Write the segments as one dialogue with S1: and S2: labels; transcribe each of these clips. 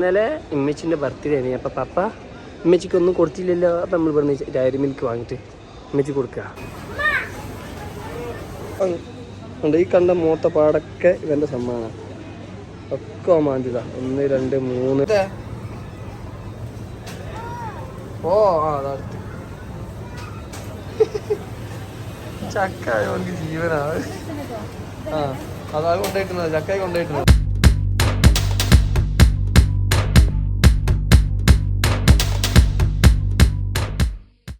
S1: ഇന്നലെ ഇമ്മച്ചിന്റെ ബർത്ത്ഡേ ആണ് അപ്പം പപ്പ ഇമ്മച്ചിക്ക് ഒന്നും കൊടുത്തില്ലല്ലോ. അപ്പം നമ്മൾ ഇവിടുന്ന് ഡയറി മിൽക്ക് വാങ്ങിയിട്ട് ഇമ്മച്ചി കൊടുക്കുക. ഉണ്ട് ഈ കണ്ട മൂത്ത പാടൊക്കെ ഇവന്റെ സമ്മാനം ഒക്കെ മാന്തിതാ ഒന്ന് രണ്ട് മൂന്ന്. ഓ ആ ചക്കായ. ജീവനാ ആ അതാ കൊണ്ടുപോയിട്ടുള്ളത്. ചക്കായി കൊണ്ടുപോയിട്ടുള്ളത്.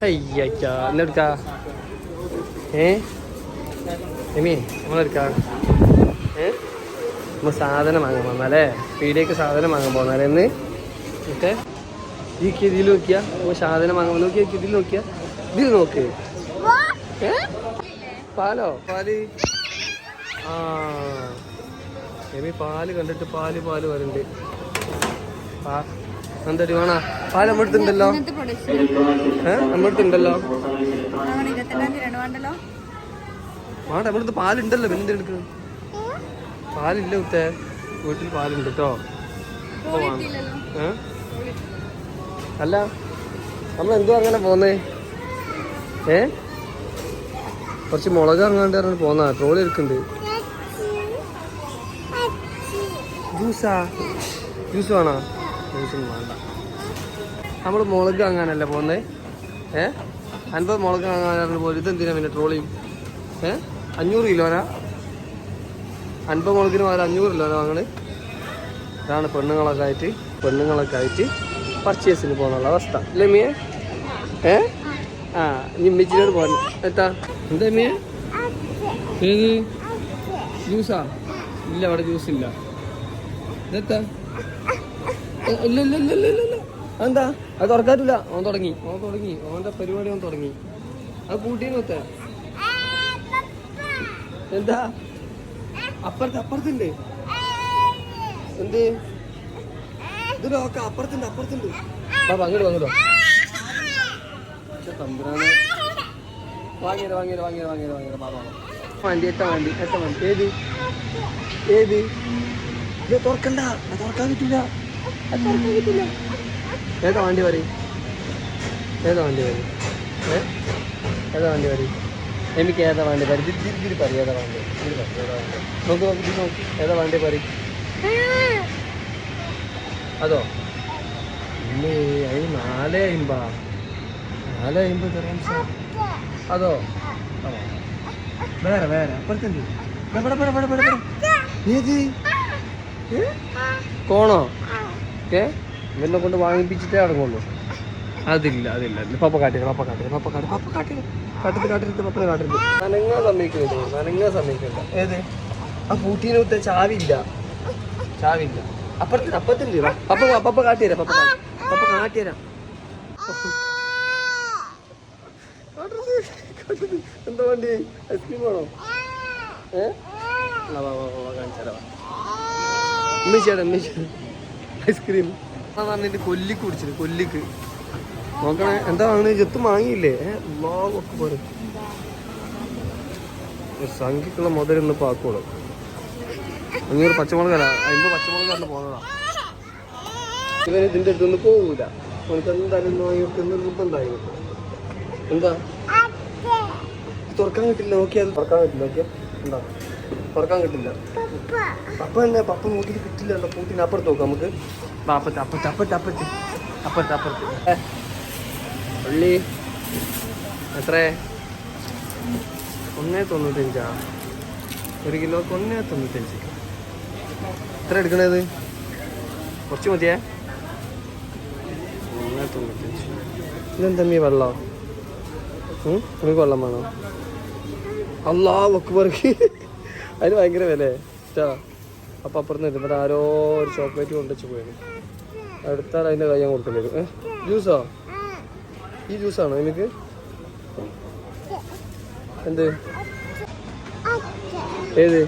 S1: അയ്യയ്യ എന്നെടുക്കാ ഏ? എമി നമ്മളെടുക്കാ. ഏ? നമ്മൾ സാധനം വാങ്ങാൻ പോന്നല്ലേ പീടിയേക്ക് സാധനം വാങ്ങാൻ പോന്നാലേ എന്ന് ഓക്കെ. ഈ ഇതിൽ നോക്കിയാ? നമ്മൾ സാധനം വാങ്ങാൻ നോക്കിയാ ഇതിൽ നോക്കിയാ. ഇതിൽ നോക്ക്. ഏ? പാലോ? പാൽ? ആ. എമി പാൽ കണ്ടിട്ട് പാൽ പാൽ വരുന്നുണ്ട്. പാ എന്തടി വേണ പാൽ നമ്മുടെ അടുത്തുണ്ടല്ലോ
S2: ഇങ്ങനത്തെ പ്രൊഡക്ഷൻ
S1: ഏ നമ്മുടെ അടുത്തുണ്ടല്ലോ
S2: അങ്ങനെ ഇരുപത്തെട്ടാം തീയതി വേണ്ടല്ലോ
S1: വേണ്ട നമ്മുടെ അടുത്ത് പാലുണ്ടല്ലോ പിന്നെ എന്തെടുക്ക പാലില്ല ഉത്തേ വീട്ടിൽ പാലുണ്ട് കേട്ടോ അല്ല നമ്മൾ എന്തോ അങ്ങനെ പോന്നേ? ഏ? കുറച്ച് മുളക് അങ്ങാണ്ട് പറഞ്ഞ് പോന്നാ. ട്രോളി എടുക്കുന്നുണ്ട് ജ്യൂസാ? ജ്യൂസ് വേണോ? ജ്യൂസൊന്നും വേണ്ട. നമ്മൾ മുളക് വാങ്ങാനല്ല പോകുന്നത് ഏ? അൻപത് മുളക് വാങ്ങാനാണ് പോലും ഇതെന്തിനാ പിന്നെ ട്രോളിയും ഏ? അഞ്ഞൂറ് കിലോനാ? അൻപത് മുളകിന് പകരം അഞ്ഞൂറ് കിലോനാ വാങ്ങൾ ഇതാണ് പെണ്ണുങ്ങളൊക്കെ ആയിട്ട് പെണ്ണുങ്ങളൊക്കെ ആയിട്ട് പർച്ചേസിന് പോകുന്നുള്ള അവസ്ഥ. അല്ലേ മിയ? ഏ? ആ നിമ്മിച്ചിനോട് പോകാൻ എത്താ എന്താ? മിയ? ഏത്? ജ്യൂസാ? ഇല്ല അവിടെ ജ്യൂസ് ഇല്ല. ഇതെത്താ എന്താ അത് തുറക്കാറ്റില്ല ഓൻ തുടങ്ങി. ഓൻ തുടങ്ങി. ഓന്റെ പരിപാടി ഓൻ തുടങ്ങി. അത് കൂട്ടിയെന്ന് ഒത്ത എന്താ? അപ്പുറത്ത് അപ്പുറത്തുണ്ട്. എന്ത്? ഇത് നോക്ക അപ്പുറത്തുണ്ട് അപ്പുറത്തുണ്ട്. അങ്ങോട്ട് അങ്ങോട്ടോ തമ്പുരാനെ. വാങ്ങിയത് വാങ്ങിയത് വാങ്ങിയത് വാങ്ങിയത് വാങ്ങിയത് വണ്ടി എത്ത വണ്ടി എത്ത വണ്ടി. ഏത്? ഏത്? ഇത് തുറക്കണ്ട. തുറക്കാൻ പറ്റില്ല ഏതാ വണ്ടി പറയും ഏതാ വണ്ടി പറയും ഏതാ വണ്ടി പറയും എനിക്ക് ഏതാ വണ്ടി പറയും ഇത് ഇത് ഇതിൽ പറയും ഏതാ വണ്ടി? പറയും ഏതാ വണ്ടി? നോക്ക് നോക്ക് ഇത് നോക്ക്. ഏതാ വണ്ടി പറയും അതോ? ഇന്ന് അതിന് നാല് അയിമ്പാ. നാലേ അയിമ്പത്. അതോ. വേറെ വേറെ. അപ്പുറത്തുണ്ട്? കോണോ? ഏ ഇവനെ കൊണ്ട് വാങ്ങിപ്പിച്ചിട്ടേ അടങ്ങുള്ളൂ. അതില്ല അതില്ല. അതില്ല. പപ്പ കാട്ടി പപ്പ കാട്ടി പപ്പ കാട്ടി പപ്പ കാട്ടി കാട്ടി കാട്ടിരുത്ത് പപ്പനെ കാട്ടിരുത്ത് നനങ്ങാൻ സമ്മതിക്കുന്നില്ല. നനങ്ങാൻ സമ്മതിക്കില്ല ഏത്? ആ പൂട്ടീനകത്തെ ചാവില്ല. ചാവില്ല. അപ്പുറത്തിന് അപ്പത്തിന്. പപ്പ പപ്പ കാട്ടിയരാ പപ്പ പപ്പ കാട്ടിയരാ കാട്ടരുത്, കാട്ടരുത്. എന്താ വണ്ടി? ഐസ്ക്രീം വേണോ? ഏ? വാ, വാ, വാ, വാ, ഐസ്ക്രീം. പറഞ്ഞിട്ട് കൊല്ലിക്ക് കുടിച്ചിട്ട് കൊല്ലിക്ക്. നോക്കണേ എന്താ വാങ്ങണേ ചെത്ത് വാങ്ങിയില്ലേ ഏ ഒക്കെ പോരെ സംഖ്യക്കുള്ള മുതലൊന്ന് പാക്കോളൂ. പച്ചമുളക് അല്ല അമ്പത് പച്ചമുളക് കണ്ട് പോകുന്നതാ ഇവൻ ഇതിന്റെ അടുത്തൊന്നും പോകൂല അവനക്ക് എന്തായാലും വാങ്ങിയിട്ട് നിർബന്ധമായി എന്താ? തുറക്കാൻ കിട്ടില്ല നോക്കിയാൽ തുറക്കാൻ കിട്ടില്ല നോക്കിയാൽ എന്താ? തുറക്കാൻ കിട്ടില്ല. പപ്പ തന്നെ പപ്പ നോക്കിയിട്ട് കിട്ടില്ലല്ലോ പൂട്ടിന് അപ്പുറത്ത് നോക്കാം നമുക്ക്. അപ്പത്ത് അപ്പത്ത് അപ്പത്ത് അപ്പത്ത് അപ്പത്ത് അപ്പുറത്ത് പള്ളി. എത്ര? ഒന്നേ തൊണ്ണൂറ്റഞ്ചാ? ഒരു കിലോക്ക് ഒന്നേ തൊണ്ണൂറ്റഞ്ച്. എത്ര എടുക്കണത് കുറച്ച് മതിയേ? ഒന്നേ തൊണ്ണൂറ്റഞ്ച്. ഇതെന്താ മീ വെള്ളം? നിങ്ങൾക്ക് വെള്ളം വേണോ? അല്ലാ വക്ക് പറക്ക് അതിന് ഭയങ്കര വില ഇഷ്ടാ. അപ്പം അപ്പുറത്ത് നിന്ന് ആരോ ഒരു ചോക്ലേറ്റ് കൊണ്ടുവച്ച് പോയത് അടുത്താൽ അതിന്റെ കൈ ഞാൻ കൊടുക്കേണ്ടി വരും ജ്യൂസോ? ഈ ജ്യൂസാണോ എനിക്ക് എന്ത്? ഏത്?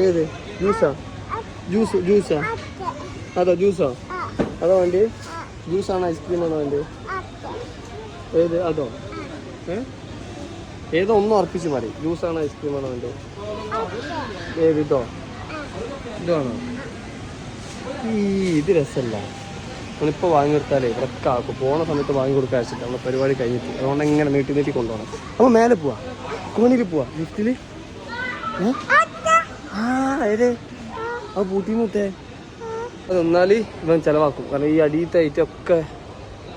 S1: ഏത്? ജ്യൂസാ? ജ്യൂസ് ജ്യൂസാ? അതോ ജ്യൂസോ? അതോ വേണ്ടി? ജ്യൂസാണോ ഐസ്ക്രീമാണോ വേണ്ടി? ഏത്? അതോ? ഏതോ ഒന്നും അർപ്പിച്ച് മാറി ജ്യൂസാണോ ഐസ്ക്രീമാണോ വേണ്ടി? ഏത് ഇതോ ഇതാണോ? ഈ ഇത് രസമല്ല നമ്മളിപ്പോൾ വാങ്ങി കൊടുത്താലേ ഇവരൊക്കെ ആക്കും. പോണ സമയത്ത് വാങ്ങി കൊടുക്കാൻ വെച്ചിട്ട് നമ്മളെ പരിപാടി കഴിഞ്ഞിട്ട് അതുകൊണ്ട് എങ്ങനെ നീട്ടി നീട്ടി കൊണ്ടുപോകണം. അപ്പോൾ മേലെ പോവാ. കോണിയിൽ പോവാ. ലിഫ്റ്റിൽ ആ ഏതേ? ആ പൂട്ടി മുത്തേ അത് എന്നാൽ ഇവൻ ചിലവാക്കും. കാരണം ഈ അടിയത്തെ ഐറ്റമൊക്കെ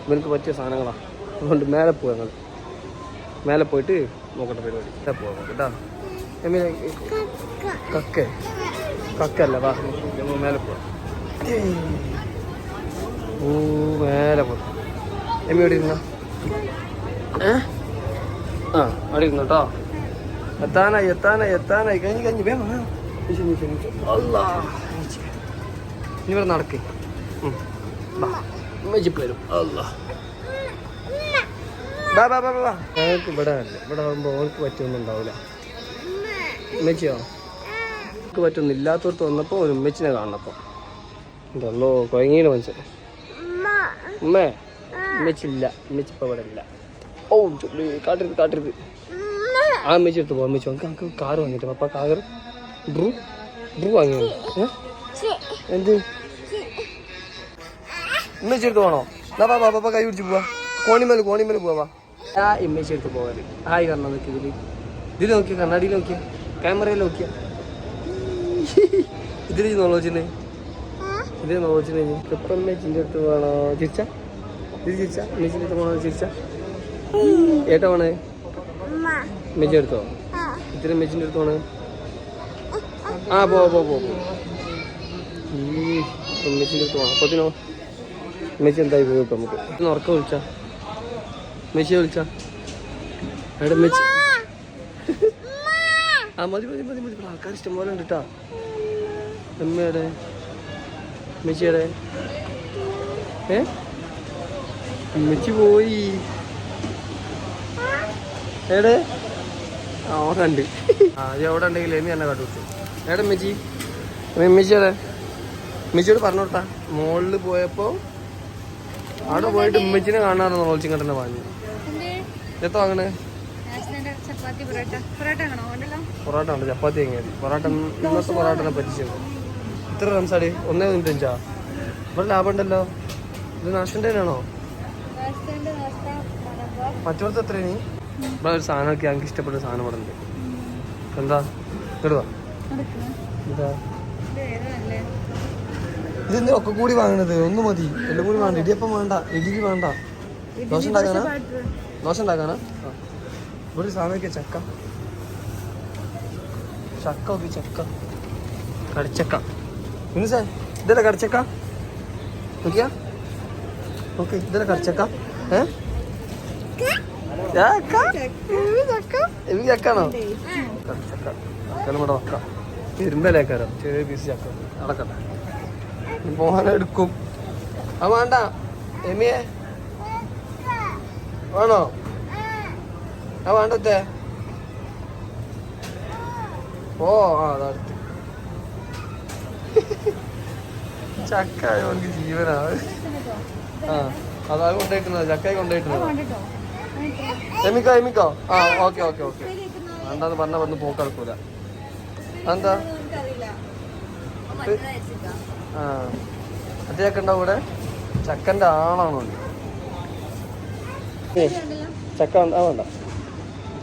S1: ഇവനക്ക് പറ്റിയ സാധനങ്ങളാണ് അതുകൊണ്ട് മേലെ പോവാ ഞങ്ങൾ മേലെ പോയിട്ട് നോക്കട്ടെ പരിപാടി. പോവാ കേട്ടാ കക്ക. കക്കല്ല വാ. മേലെ പോവാം ഓ മേലെ പോവാം എമ്മി എവിടെ ഇരുന്ന? ഏ? ആ അവിടെ ഇരുന്നു കേട്ടോ എത്താനായി എത്താനായി എത്താനായി. കഴിഞ്ഞ് കഴിഞ്ഞ് വേണം. അല്ലാ. ഇനി ഇവിടെ നടക്ക്. വരും. അല്ലാ ഇവിടെ ഇവിടെ ആകുമ്പോൾ ഓൾക്ക് പറ്റിയൊന്നും ഉണ്ടാവില്ല ഉമ്മച്ചിയോ? നമുക്ക് പറ്റുന്ന ഇല്ലാത്തവർക്ക് വന്നപ്പോൾ ഒരു ഉമ്മച്ചിനെ കാണണപ്പോൾ എന്തോ കുഴങ്ങീണ് മനസ്സിൽ ഉമ്മേ ഉമ്മച്ചില്ല ഉമ്മച്ചി ഇപ്പം ഇവിടെ ഇല്ല. ഓ കാട്ടരുത് കാട്ടരുത്. ആ ഉമ്മച്ചി എടുത്ത് പോകാം ഉമ്മച്ചി. നമുക്ക് നമുക്ക് കാറ് വാങ്ങിയിട്ട് പപ്പ കാറ്. ബ്രൂ ബ്രൂ വാങ്ങിയോ? എന്ത്? ഉമ്മച്ചി എടുത്ത് പോകണോ എന്നാ പാ പാപ്പ കൈ പിടിച്ച് പോവാ. കോണിമേൽ കോണിമേൽ പോവാ ആ ഇമ്മച്ചി എടുത്ത് പോകാറ് ആയി കാരണം നോക്കി ഇതിൽ ഇതിൽ നോക്കിയ കണ്ണാടിയിൽ നോക്കിയ? ക്യാമറയിൽ നോക്കിയ. ഇതിൽ നോളോച്ചിനെ ഇതിൽ നോളോച്ചിനെ ഇപ്പം ഇമ്മച്ചിന്റെ അടുത്ത് വേണോ ചിരിച്ച? ഇത് ചിരിച്ച? ഇമ്മച്ചിന്റെ അടുത്ത് വേണോ ചിരിച്ച? ഏട്ടാ വേണേ ഇമ്മച്ചി എടുത്തോ? ഇത്തിരി ഇമ്മച്ചിന്റെ അടുത്ത് വേണേ ആ പോ പോ പോ മെച്ചിന്റെ അടുത്ത് പോകണം അപ്പത്തിനോ? മെച്ചി എന്തായി പോയി ഇപ്പം നമുക്ക്. ഉറക്കം വിളിച്ചാ. മെച്ചി വിളിച്ചാ. മെച്ചി മെസ്സി ആ മതി മതി മതി മതി. ഇവിടെ ആൾക്കാർ ഇഷ്ടം പോലെ ഉണ്ട് കേട്ടോ അമ്മയുടെ അമ്മച്ചിയുടെ ഏ? അമ്മച്ചി പോയി. എവിടെ? ആ അവിടെ ഉണ്ട്. ആ ഇത് എവിടെ ഉണ്ടെങ്കിൽ എമ്മി എന്നെ കാട്ടുകൊടുത്തു എവിടെ അമ്മച്ചി അമ്മച്ചിയുടെ അമ്മച്ചിയോട് പറഞ്ഞു കൊടുത്താ. മുകളിൽ പോയപ്പോ അവിടെ പോയിട്ട് ഉമ്മച്ചിനെ കാണാറുണ്ടോ നോൾച്ചിങ്ങ തന്നെ വാങ്ങി.
S2: എന്തേ?
S1: എത്ര വാങ്ങണേ?
S2: പൊറോട്ട. ആണോ?
S1: ചപ്പാത്തി എങ്ങനെ പൊറോട്ട ഇന്നത്തെ പൊറോട്ടനെ പറ്റിച്ചത് ഇത്ര റംസാടി ഒന്നേ തൊണ്ണൂറ്റഞ്ചാ ഇവിടെ ലാഭം ഉണ്ടല്ലോ. ഇത്
S2: നാശന്റെ ആണോ
S1: മറ്റോടത്ത് എത്ര നീ? ഇവിടെ ഒരു സാധനമൊക്കെ ഞങ്ങൾക്ക് ഇഷ്ടപ്പെട്ട സാധനം ഇവിടെ ഉണ്ട് എന്താ ഇടുവാ
S2: ഇത്.
S1: ഇതെന്താ ഒക്കെ കൂടി വാങ്ങണത്? ഒന്ന് മതി. എല്ലാം കൂടി വേണ്ട. ഇടിയപ്പം വേണ്ട. ഇടിക്ക് വേണ്ട. ദോശ ഉണ്ടാക്കാനാ? ദോശ ഉണ്ടാക്കാനാ? ഒരു സാധനമൊക്കെ ചക്ക. ചക്ക ഒക്കെ ചക്ക. കടിച്ചക്ക ഇന്ന് സാർ ഇതല്ല കടിച്ചക്ക നോക്കിയാ? ഓക്കെ ഇതല്ല കടിച്ചക്ക ഏ? ചക്ക? ഇത് ചക്കാണോ? കടിച്ചക്ക ചക്കലും കൂടെ വെക്കാം. ഇരുമ്പലേക്കാരോ ചെറിയ പീസ് ചക്ക. നടക്കട്ടെ. എടുക്കും. ആ വേണ്ട. എമിയെ? വേണോ? ആ വേണ്ടത്തെ. ഓ അതടുത്ത്. ചക്ക ആ അതാ കൊണ്ടുപോയിട്ടുള്ളത് ചക്കായി കൊണ്ടുപോയിട്ടുള്ളത് എമിക്കോ എമിക്കോ ആ ഓക്കെ ഓക്കെ ഓക്കെ. വേണ്ടാന്ന് പറഞ്ഞ വന്ന് പോക്കെടുക്കൂല. എന്താ ആ മറ്റേ ചക്ക ഉണ്ടാവും ആളാണോ ചക്ക ആ വേണ്ട.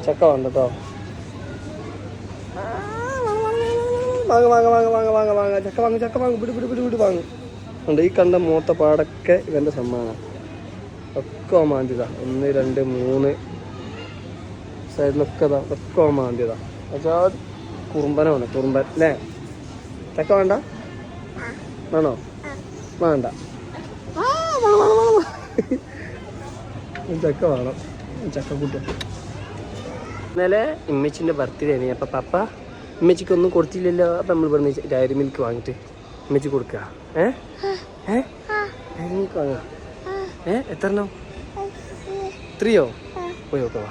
S1: ചക്ക വേണ്ട കേട്ടോ വാങ്ങ വാങ്ങ വാങ്ങ വാങ്ങ വാങ്ങ വാങ്ങ. ചക്ക വാങ്ങ ചക്ക വാങ്ങ. വിട് വിട് വിട് വിട് വാങ്ങ. ഉണ്ട് ഈ കണ്ട മൂത്ത പാടൊക്കെ ഇവന്റെ സമ്മാനം. ഒക്കെ ഒമാന്തിയതാ ഒന്ന് രണ്ട് മൂന്ന്. സൈഡിലൊക്കെ ഇതാ. ഒക്കെ ഒമാന്തിയതാ പക്ഷേ കുറുമ്പനാണ് കുറുമ്പൻ അല്ലേ? ചക്ക വേണ്ട? വേണോ? വേണ്ട. ചക്ക വേണം. ചക്ക കൂട്ട. ഇന്നലെ ഇമ്മച്ചിന്റെ ബർത്ത്ഡേ ആണ് അപ്പം പപ്പ ഇമ്മച്ചിക്ക് ഒന്നും കൊടുത്തില്ലല്ലോ. അപ്പം നമ്മൾ ഇവിടുന്ന് ഡയറി മിൽക്ക് വാങ്ങിയിട്ട് ഇമ്മച്ചി കൊടുക്കുക ഏ? ഏ? ഡയറി മിൽക്ക് വാങ്ങുക ഏ? എത്ര എണ്ണം ത്രീയോ പോയി വാ.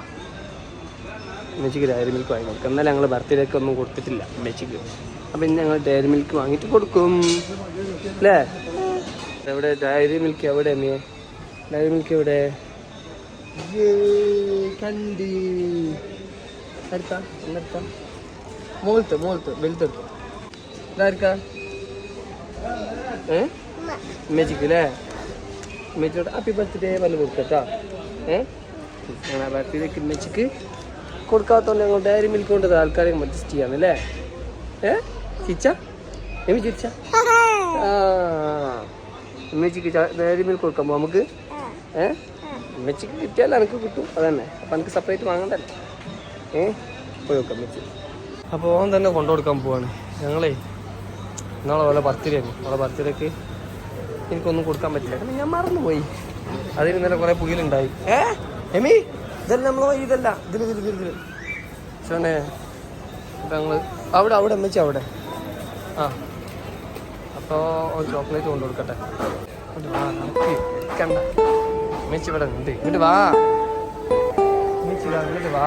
S1: ഇമ്മച്ചിക്ക് ഡയറി മിൽക്ക് വാങ്ങി കൊടുക്കുക എന്നാലും ഞങ്ങൾ ബർത്ത്ഡേക്ക് ഒന്നും കൊടുത്തിട്ടില്ല ഇമ്മച്ചിക്ക്. അപ്പം ഇന്ന് ഞങ്ങൾ ഡയറി മിൽക്ക് വാങ്ങിയിട്ട് കൊടുക്കും. അല്ലേ? എവിടെ? ഡയറി മിൽക്ക് എവിടെ അമ്മയെ ഡയറി മിൽക്ക് എവിടെ? കണ്ടി. അടുത്ത എന്നെടുത്ത മോളത്ത് മോളത്ത് വലുതെടുത്ത ഇതാർക്കാ ഏ ഉമ്മച്ചിക്ക് അല്ലേ ഹാപ്പി ബർത്ത്ഡേ പറഞ്ഞ് കൊടുക്കട്ടാ ഏ അങ്ങനെ ബർത്ത്ഡേക്ക് ഉമ്മച്ചിക്ക് കൊടുക്കാത്തതുകൊണ്ട് ഞങ്ങൾ ഡയറി മിൽക്ക് കൊണ്ട് ആൾക്കാരെ അഡ്ജസ്റ്റ് ചെയ്യാന്നല്ലേ ഏ? ചിരിച്ച? എമി ചിരിച്ച? ആ. ഉമ്മച്ചിക്ക് ഡയറി മിൽക്ക് കൊടുക്കാമോ നമുക്ക്. ഏ? ഉമ്മച്ചിക്ക് കിട്ടിയാലും എനിക്ക് കിട്ടും. അതന്നെ. അപ്പം എനിക്ക് സെപ്പറേറ്റ് വാങ്ങണ്ടല്ലോ. ഏ? പോയി നോക്കാം മിച്ച് അപ്പോൾ ഓൻ തന്നെ കൊണ്ടു കൊടുക്കാൻ പോവാണ്. ഞങ്ങളേ നാളെ ഓരോ ബർത്ത്ഡേ ആയിരുന്നു. ഓളെ ബർത്ത്ഡേക്ക് എനിക്കൊന്നും കൊടുക്കാൻ പറ്റില്ല. കാരണം ഞാൻ മറന്നുപോയി. അതിന് ഇന്നലെ കുറേ പുകയിലുണ്ടായി. ഏ? എമി? ഇതല്ല നമ്മളെ ഇതല്ല. ഇതിൽ ഇതിൽ ഇതിൽ ഇതിൽ ചോനെ ഞങ്ങൾ അവിടെ അവിടെ അമ്മച്ചി അവിടെ. ആ. അപ്പോൾ ഒരു ചോക്ലേറ്റ് കൊണ്ടു കൊടുക്കട്ടെ കണ്ട അമ്മച്ചി ഉണ്ട്. ഇങ്ങോട്ട് വാ. അമ്മച്ചി ഇങ്ങോട്ട് വാ.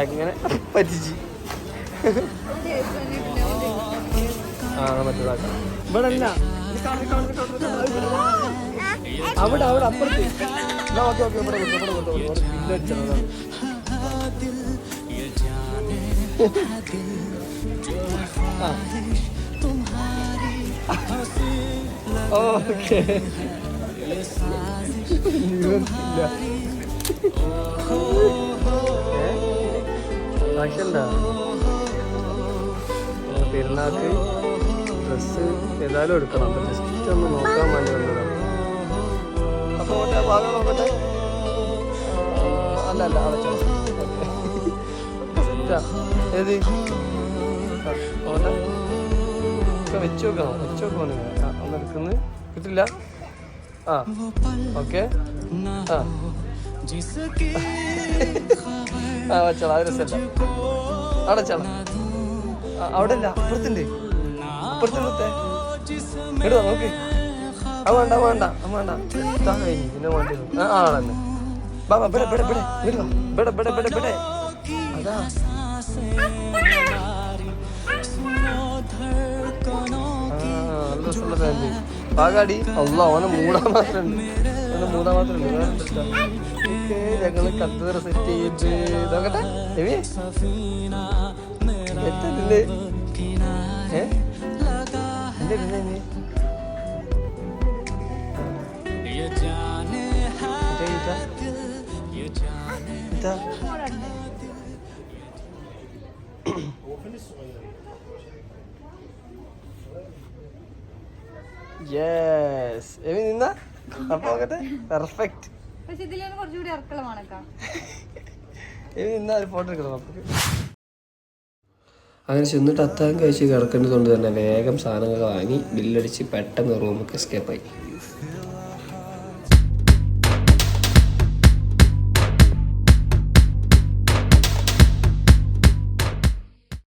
S1: അങ്ങനെ പറ്റിച്ച്. ആ മറ്റേതാക്കാം ഇവിടെ അല്ല. അവിടെ അവിടെ അപ്പുറത്ത്. എന്നാ ഓക്കെ ഓക്കെ ഇവിടെ ഇവിടെ ഇവിടെ അടിച്ചതാണ് ആ. ഓക്കെ. നിവർത്തില്ല സാക്ഷിയുണ്ട പെരുന്നാൾക്ക് ഡ്രസ്സ് ഏതായാലും എടുക്കണം. അപ്പം ജസ്റ്റ് ഒന്ന് നോക്കാൻ വേണ്ടി വന്നതാണ് അപ്പോൾ ഭാഗം നോക്കട്ടെ. അല്ല അല്ല അവിടെ ഏത്? ഓട്ടെ. വെച്ച് നോക്കണം വെച്ച് നോക്കണം നിങ്ങൾ ഒന്ന് എടുക്കുന്നത് കിട്ടില്ല? ആ ഓക്കെ. ആ. പാകാടി. അല്ല അവനെ മൂടാൻ മാത്രമുണ്ട് മൂന്നാമത്തെ ഞങ്ങൾ കത്തൂർ സെറ്റ് ചെയ്ത് നോക്കട്ടെ എത്തില്ലേ? ഏ? എന്റെ പിന്നെ Yes. Evin dinle. നോക്കട്ടെ പെർഫെക്റ്റ്
S2: പക്ഷെ ഇതിലാണ് കുറച്ചുകൂടി ഇറക്കളമാണക്കാ
S1: എവി നിന്ന ഒരു ഫോട്ടോ എടുക്കണം നമുക്ക്. അങ്ങനെ ചെന്നിട്ട് അത്താഴം കഴിച്ച് കിടക്കേണ്ടതുകൊണ്ട് തന്നെ വേഗം സാധനങ്ങൾ വാങ്ങി ബില്ലടിച്ച് പെട്ടെന്ന് റൂമൊക്കെ എസ്കേപ്പായി